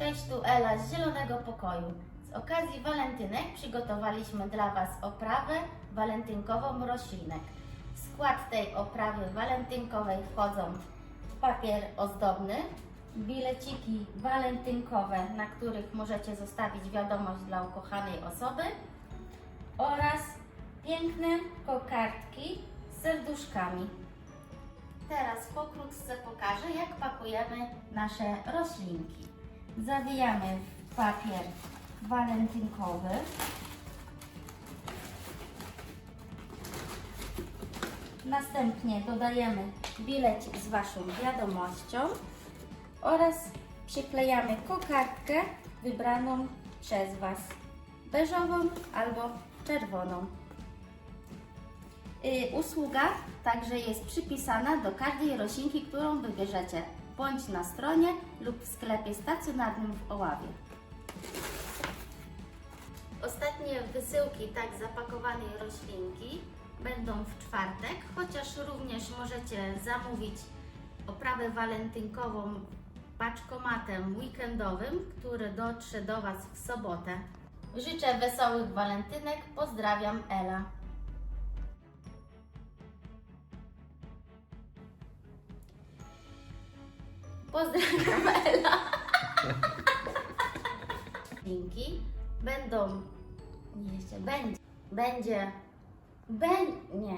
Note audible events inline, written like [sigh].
Cześć, tu Ela z Zielonego Pokoju. Z okazji walentynek przygotowaliśmy dla Was oprawę walentynkową roślinek. W skład tej oprawy walentynkowej wchodzą papier ozdobny, bileciki walentynkowe, na których możecie zostawić wiadomość dla ukochanej osoby oraz piękne kokardki z serduszkami. Teraz pokrótce pokażę, jak pakujemy nasze roślinki. Zawijamy w papier walentynkowy. Następnie dodajemy bilecik z Waszą wiadomością oraz przyklejamy kokardkę wybraną przez Was beżową albo czerwoną. Y, Usługa także jest przypisana do każdej roślinki, którą wybierzecie, bądź na stronie lub w sklepie stacjonarnym w Oławie. Ostatnie wysyłki tak zapakowanej roślinki będą w czwartek, chociaż również możecie zamówić oprawę walentynkową paczkomatem weekendowym, który dotrze do Was w sobotę. Życzę wesołych walentynek, pozdrawiam Ela. Pozdrawiam [laughs] Ela. [laughs] Linki będą. Nie, jeszcze będzie. Będzie. Będzie. Nie.